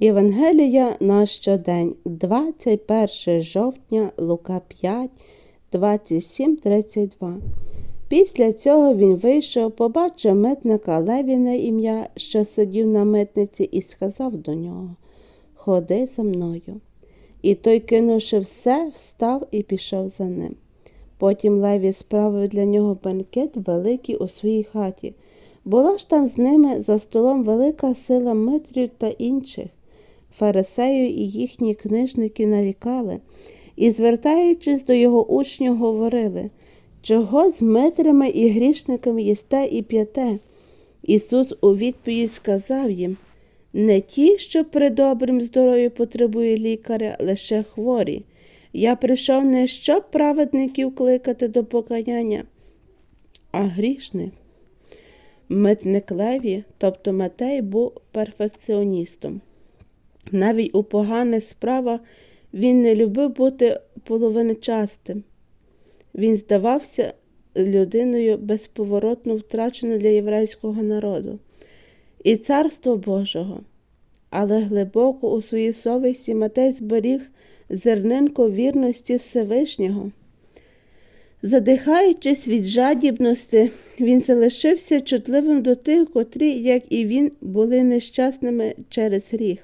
Євангелія на щодень, 21 жовтня, Лука 5, 27, 32. Після цього він вийшов, побачив митника Леві на ім'я, що сидів на митниці, і сказав до нього Ходи за мною. І той, кинувши все, встав і пішов за ним. Потім Леві справив для нього бенкет великий у своїй хаті. Була ж там з ними за столом велика сила митрів та інших. Фарисею і їхні книжники нарікали, і, звертаючись до його учнів, говорили, чого з митрями і грішниками їсте і п'яте? Ісус у відповідь сказав їм не ті, що при добрим здоров'ю потребує лікаря, лише хворі. Я прийшов не щоб праведників кликати до покаяння, а грішних. Митник Леві, тобто Матей, був перфекціоністом. Навіть у поганих справах він не любив бути половиночастим. Він здавався людиною безповоротно втраченою для єврейського народу і царство Божого. Але глибоко у своїй совісті Матей зберіг зернинку вірності Всевишнього. Задихаючись від жадібності, він залишився чутливим до тих, котрі, як і він, були нещасними через гріх.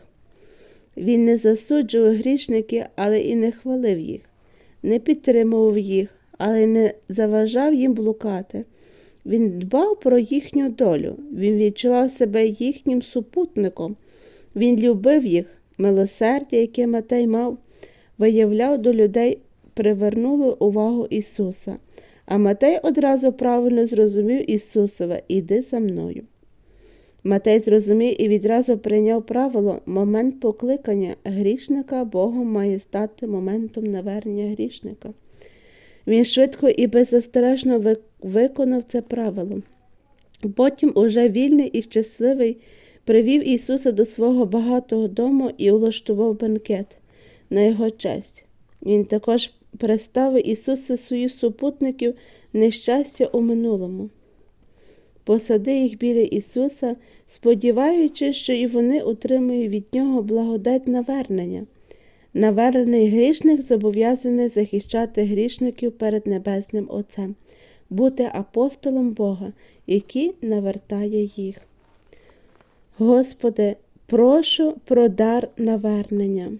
Він не засуджував грішники, але і не хвалив їх, не підтримував їх, але не заважав їм блукати. Він дбав про їхню долю, він відчував себе їхнім супутником, він любив їх, милосердя, яке Матей мав, виявляв до людей, привернуло увагу Ісуса. А Матей одразу правильно зрозумів Ісусове Іди за мною. Матей зрозумів і відразу прийняв правило момент покликання грішника Богом має стати моментом навернення грішника. Він швидко і беззастережно виконав це правило. Потім, уже вільний і щасливий, привів Ісуса до свого багатого дому і улаштував бенкет на його честь. Він також представив Ісусу своїх супутників нещастя у минулому. Посади їх біля Ісуса, сподіваючись, що і вони отримують від Нього благодать навернення. Навернений грішник зобов'язаний захищати грішників перед Небесним Отцем, бути апостолом Бога, який навертає їх. Господи, прошу про дар навернення.